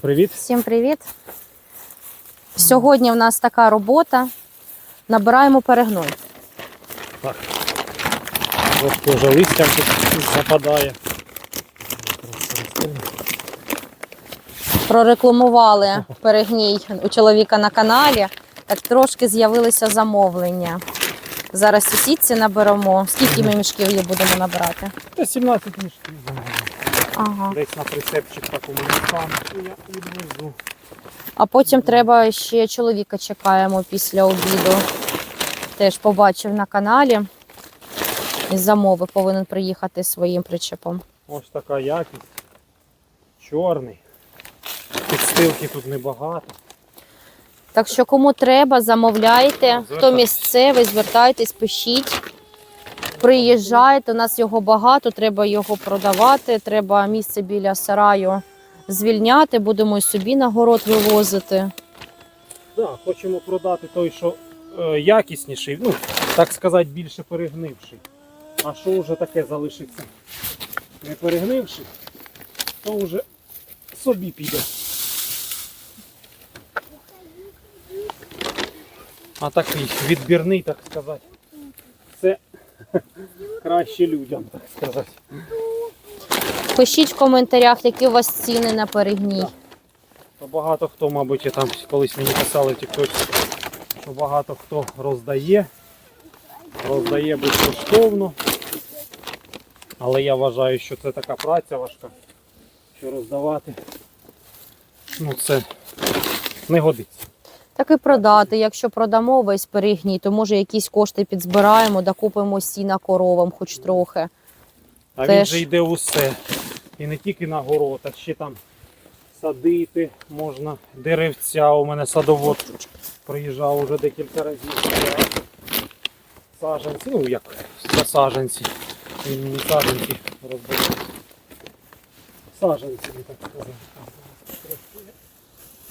Привіт. Всім привіт! Сьогодні в нас така робота. Набираємо перегной. Так. Трошки вже листя тут западає. Прорекламували перегній у чоловіка на каналі. Так трошки з'явилися замовлення. Зараз сусідці наберемо. Скільки ми мішків її будемо набирати? Та 17 мішків. Ага. Десь на прицепчик такому там і внизу. А потім треба ще чоловіка чекаємо після обіду. Теж побачив на каналі. Із замови повинен приїхати своїм причепом. Ось така якість. Чорний. Підстилки тут небагато. Так що кому треба, замовляйте. Хто місцевий, звертайтесь, пишіть. Приїжджайте, у нас його багато, треба його продавати, треба місце біля сараю звільняти, будемо собі на город вивозити. Да, хочемо продати той, що е, якісніший, ну, так сказати, більше перегнивший. А що вже таке залишиться? Не перегнивший, то вже собі піде. А такий відбірний, так сказати. Це краще людям, так сказати. Пишіть в коментарях, які у вас ціни на перегній. То багато хто, мабуть, і там колись мені писали тіктоці, що багато хто роздає, роздає безкоштовно. Але я вважаю, що це така праця важка, що роздавати ну це не годиться. Так і продати. Якщо продамо весь перегній, то може якісь кошти підзбираємо, докупимо сіна коровам хоч трохи. А він же йде усе. І не тільки на город, а ще там садити можна, деревця. У мене садовод приїжджав уже декілька разів. Саженці, ну як саженці. Він мені саженці розбирав. Саженці, так сказати. Трошки я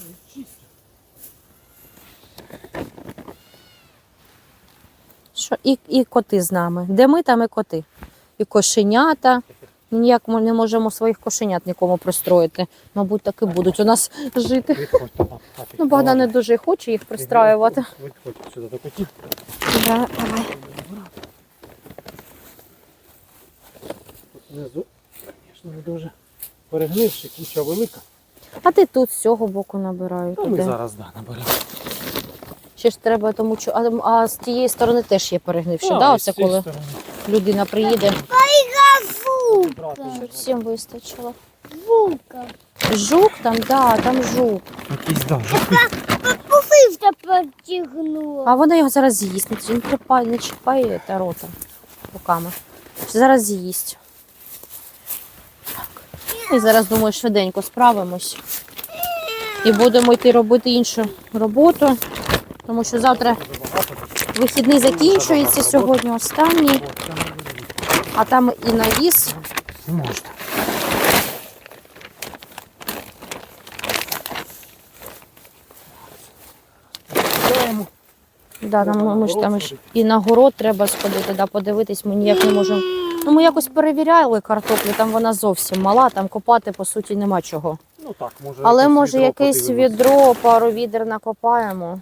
відчистю. Що і, і коти з нами. Де ми, там і коти. І кошенята. Ніяк ми не можемо своїх кошенят нікому пристроїти. Мабуть, так і будуть у нас жити. Ну, Богдан не дуже хоче їх пристраювати. Сюди котів. Давай. Внизу, звісно, не дуже перегнивши, куча велика. А ти тут з цього боку набираю. Ну, ми туди. зараз да, наберемо. Ще ж треба тому, що а, а з тієї сторони теж є перегнивші. А, да, ось оце коли сторони. людина приїде. Щоб всім вистачило. Вулка. Жук там, да, там жук. Якийсь да, жовтий. Пуфивка подтягнула. А вона його зараз з'їсть. Не- Він припає, не чіпає та рота руками. Зараз з'їсть. І зараз думаю, швиденько справимось. І будемо йти робити іншу роботу, тому що завтра вихідний закінчується, сьогодні останній, а там і навіс. Не можна. Да, Треба там, на ми ж там ж і на город треба сходити, да, подивитись, ми ніяк не можемо. Ну, ми якось перевіряли картоплю, там вона зовсім мала, там копати по суті нема чого. Ну так, може. Але може якесь відро, пару відер накопаємо.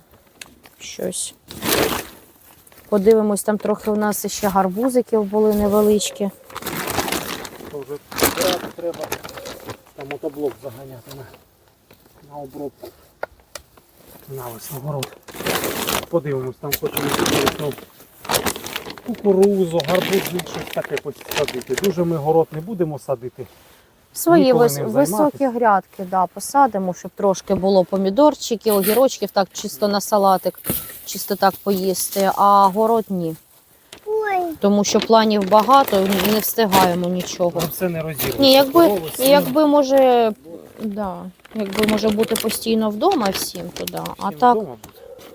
Щось. Подивимось, там трохи у нас ще гарбузиків були невеличкі. То вже треба. Там мотоблок заганяти на, на обробку. На весногород. Подивимось, там хочемо весну кукурузу, гарбузик, щось таке посадити. Дуже ми город не будемо садити. Свої вис... високі грядки да, посадимо, щоб трошки було помідорчиків, огірочків, так чисто на салатик, чисто так поїсти, а город ні. Ой, Тому що планів багато, не встигаємо нічого. Все не розірвано. Ні, якби, якби може, да, якби може бути постійно вдома всім туди. А Всім так,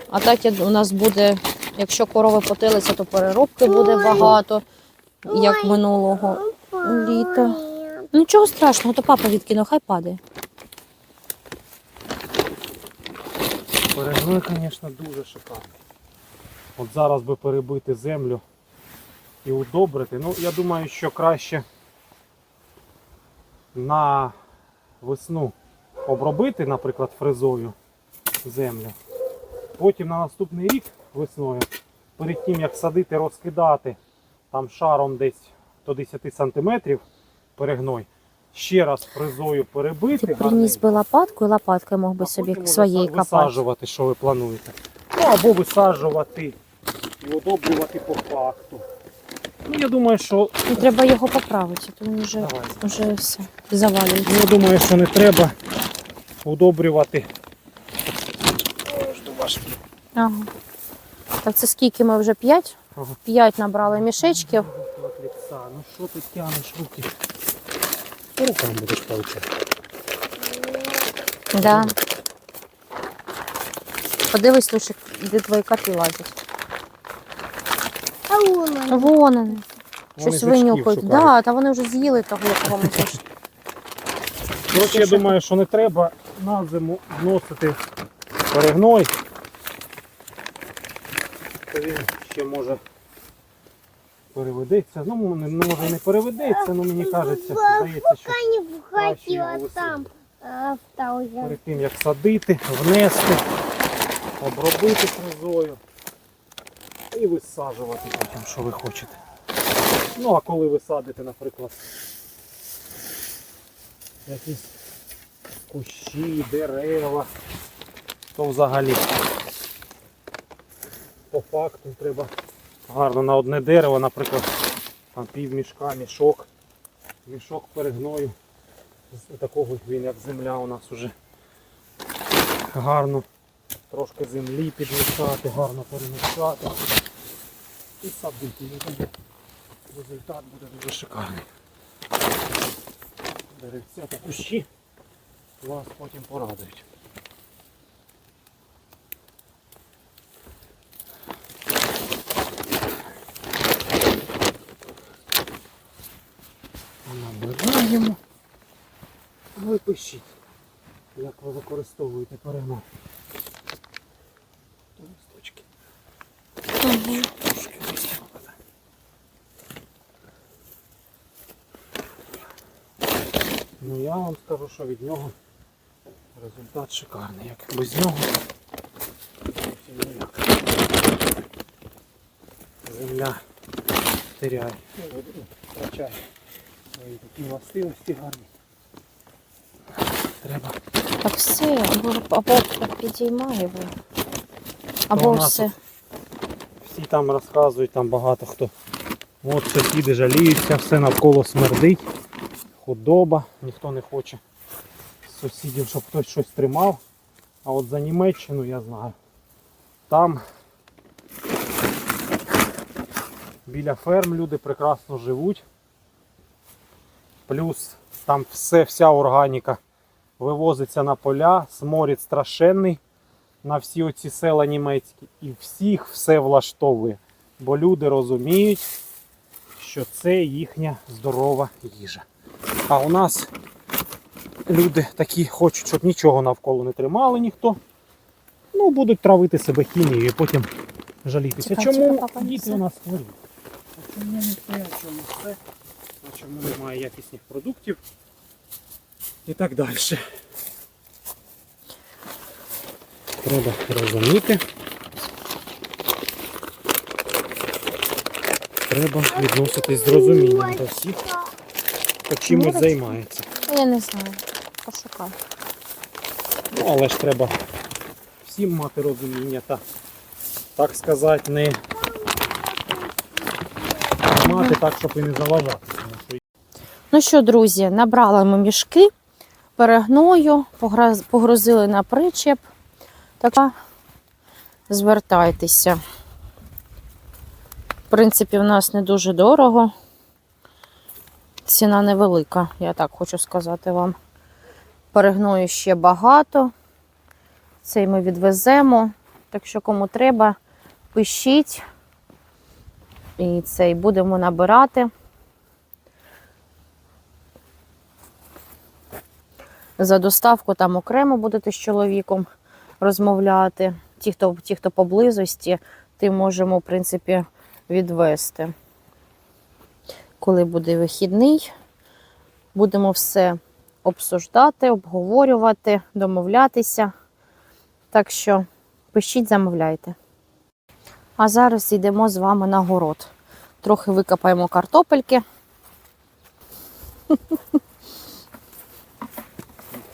а так у нас буде, якщо корови потилися, то переробки буде багато, як минулого літа. Нічого страшного, то папа відкинув, хай падає. Перегной, звісно, дуже шикарно. От зараз би перебити землю і удобрити. Ну, я думаю, що краще на весну обробити, наприклад, фрезою землю. Потім на наступний рік весною, перед тим як садити, розкидати там шаром десь до 10 см перегной, ще раз фрезою перебити. Приніс би лопатку і лопаткою мог би а собі своєї копати. висаджувати, що ви плануєте. Ну або висаджувати і одобрювати по факту. Ну, я думаю, що Ну, треба його поправити, то він вже, Давай. вже все завалюється. Ну, я думаю, що не треба удобрювати. Ага. Так це скільки ми вже п'ять? Ага. П'ять набрали мішечків. Ну що ти тянеш руки? Руками будеш получати. Да. Подивись, Лушик, де твої коти лазять. А вон Вон вони. Вони Щось жучків винюхають. шукають. Да, та вони вже з'їли того, якого ми теж. Коротше, я думаю, що не треба на зиму вносити перегной. То він ще може переведеться. Ну, не, не може не переведеться, але мені кажеться, здається, що Пока не Краще там. А, перед тим як садити, внести, обробити фрезою і висаджувати потім, що ви хочете. Ну, а коли ви садите, наприклад, якісь кущі, дерева, то взагалі по факту треба гарно на одне дерево, наприклад, там пів мішка, мішок, мішок перегною. Такого він як земля у нас уже гарно трошки землі підмішати, гарно перемішати і садити. І результат буде дуже шикарний. Деревця та кущі вас потім порадують. Набираємо. Ви пишіть, як ви використовуєте перемогу. Листочки. Трошки вистягнути. Ну я вам скажу, що від нього результат шикарний. Як без нього. Земля теряє. Втрачає свої такі властивості гарні. Треба Так все, або, або підіймай його. Або у нас все. Всі там розказують, там багато хто. От сусіди жаліються, все навколо смердить. Худоба, ніхто не хоче з сусідів, щоб хтось щось тримав. А от за Німеччину я знаю. Там біля ферм люди прекрасно живуть. Плюс там все, вся органіка вивозиться на поля, сморід страшенний на всі оці села німецькі, і всіх все влаштовує. Бо люди розуміють, що це їхня здорова їжа. А у нас люди такі хочуть, щоб нічого навколо не тримали ніхто. Ну, будуть травити себе хімією і потім жалітися. Чекай, чому чекай, папа, діти у нас хворіють? Чому не те, чому все, чому немає якісних продуктів і так далі. Треба розуміти. Треба відноситись з розумінням до всіх, хто чимось займається. Я не знаю. Пошукай. Ну, але ж треба всім мати розуміння та, так сказати, не мати так, щоб і не заважати. Ну що, друзі, набрали ми мішки перегною, погрузили на причеп. Так, звертайтеся. В принципі, в нас не дуже дорого. Ціна невелика, я так хочу сказати вам. Перегною ще багато. Цей ми відвеземо. Так що, кому треба, пишіть. І цей будемо набирати. За доставку там окремо будете з чоловіком розмовляти. Ті, хто, ті, хто поблизості, тим можемо, в принципі, відвести. Коли буде вихідний, будемо все обсуждати, обговорювати, домовлятися. Так що пишіть, замовляйте. А зараз йдемо з вами на город. Трохи викопаємо картопельки.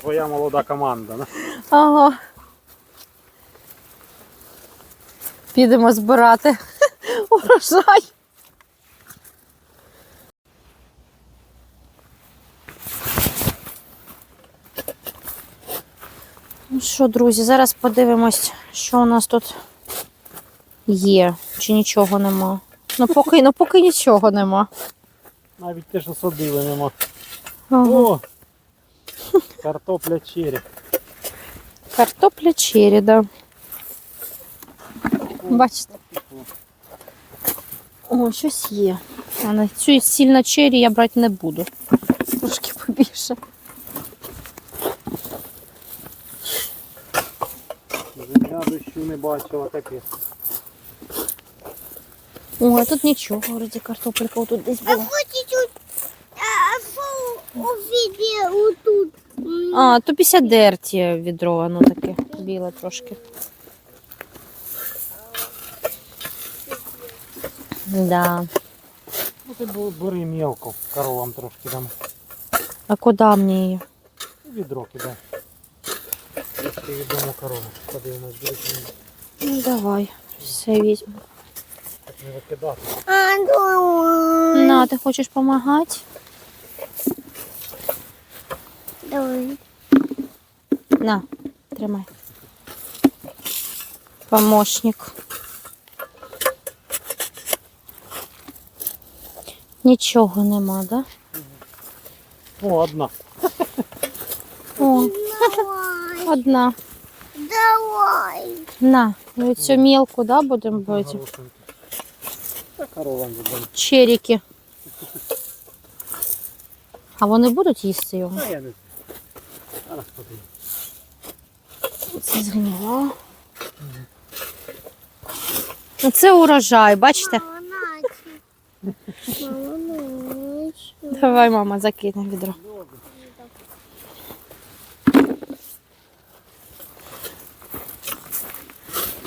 Твоя молода команда. да? Ага. Підемо збирати урожай. Ну що, друзі, зараз подивимось, що у нас тут є, чи нічого нема. Ну поки, ну, поки нічого нема. Навіть те, що садили, нема. Ага. О! Картопля чері. Картопля черрі, да. Бачите? О, щось є. Але цю сильно черрі я брати не буду. Трошки побільше. Земля дощу не бачила, капець. О, а тут нічого, вроді картопелька тут десь була. Хочуть а що увидел тут? А, то після дерті відро, воно таке біле трошки. Да. Ну ти бу- бери мелко, коровам трошки дам. А куди мені її? Відро кидай. Якщо відомо корову. Подивимось, буде чи ні. Ну, давай, все візьму. Так не викидати. А, давай. На, ти хочеш допомагати? Давай. На, тримай. Помощник. Нічого нема, да? О, одна. О, Давай. одна. Давай. На, ну цю мелку, да, будемо бити? Та коровам відомо. Черіки. А вони будуть їсти його? Та я не знаю. Це згнило. Ну, Це урожай, бачите? Давай, мама, закине відро.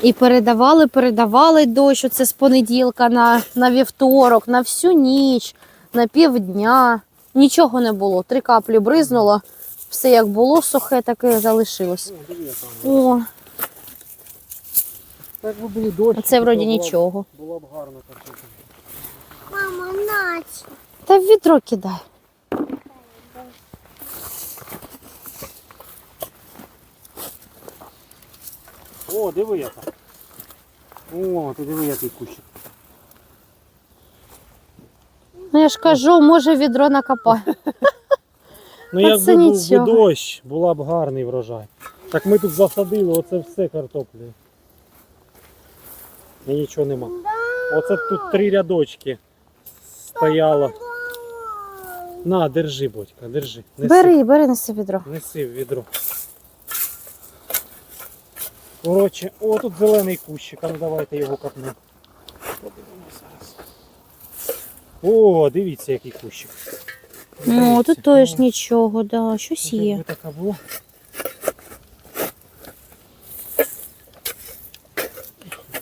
І передавали, передавали дощ оце з понеділка на, на вівторок, на всю ніч, на півдня. Нічого не було. Три каплі бризнуло. Все як було сухе, так і залишилось. О, Так це вроді нічого. Була б гарна картопля. Мама, Настя. Та в відро кидай. О, диви яка. О, ти диви який кущик. Ну я ж кажу, може відро накопає. Ну Оце якби був би нічого. дощ, була б гарний врожай. Так ми тут засадили, оце все картоплею. І нічого нема. Оце тут три рядочки стояло. На, держи, батька, держи. Неси, Бери, бери на це відро. неси в відро. Коротше, о, тут зелений кущик, а ну давайте його копнемо. Подивимося. О, дивіться, який кущик. Ну, тут Дивіться. теж нічого, да, щось є. була.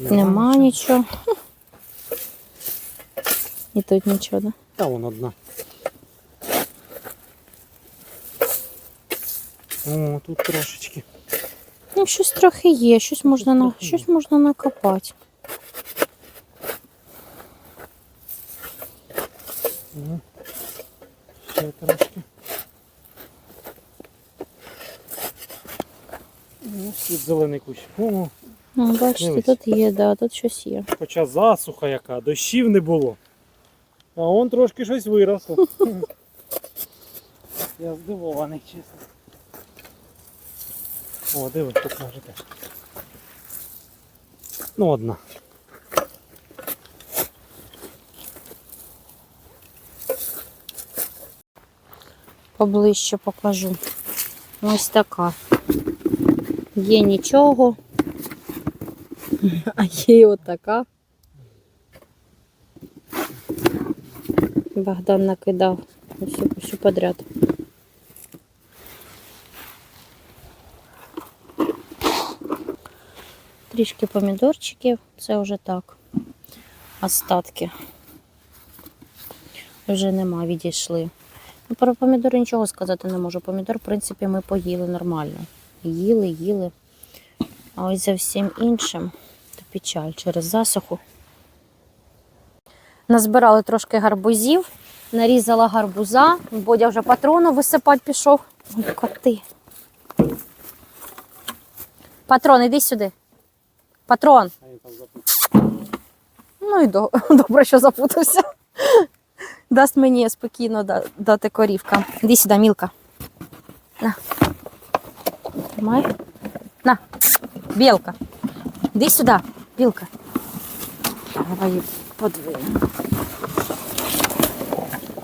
Нема нічого. І тут нічого, да? Та вон одна. О, тут трошечки. Ну, щось трохи є, щось можна, на... щось можна накопати. Угу. Ще трошки. Ну, тут зелений кущ. О, Ну, бачите, Дивись. тут є, да, тут щось є. хоча засуха яка, дощів не було. А он трошки щось виросло. Я здивований, чесно. О, диви, тут може теж. Ну, одна. Поближче покажу. Ось така. Є нічого, а є отака. Богдан накидав усю все подряд. Трішки помідорчиків, це вже так. Остатки вже нема, відійшли. Ну, про помідори нічого сказати не можу. Помідор, в принципі, ми поїли нормально. Їли, їли. А ось за всім іншим то печаль через засуху. Назбирали трошки гарбузів, нарізала гарбуза. Бодя вже патрону висипати пішов. Ой, коти. Патрон, іди сюди. Патрон. Ну і до- добре, що запутався. Дасть мені спокійно дати корівка. Іди сюди, мілка. На. Тримай. На. Білка. Іди сюди, білка. Давай її подвинемо.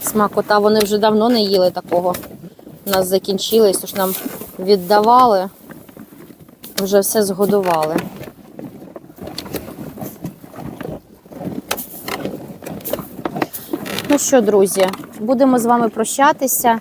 Смакота, вони вже давно не їли такого. У нас закінчилось, тож нам віддавали. Вже все згодували. Ну що, друзі, будемо з вами прощатися.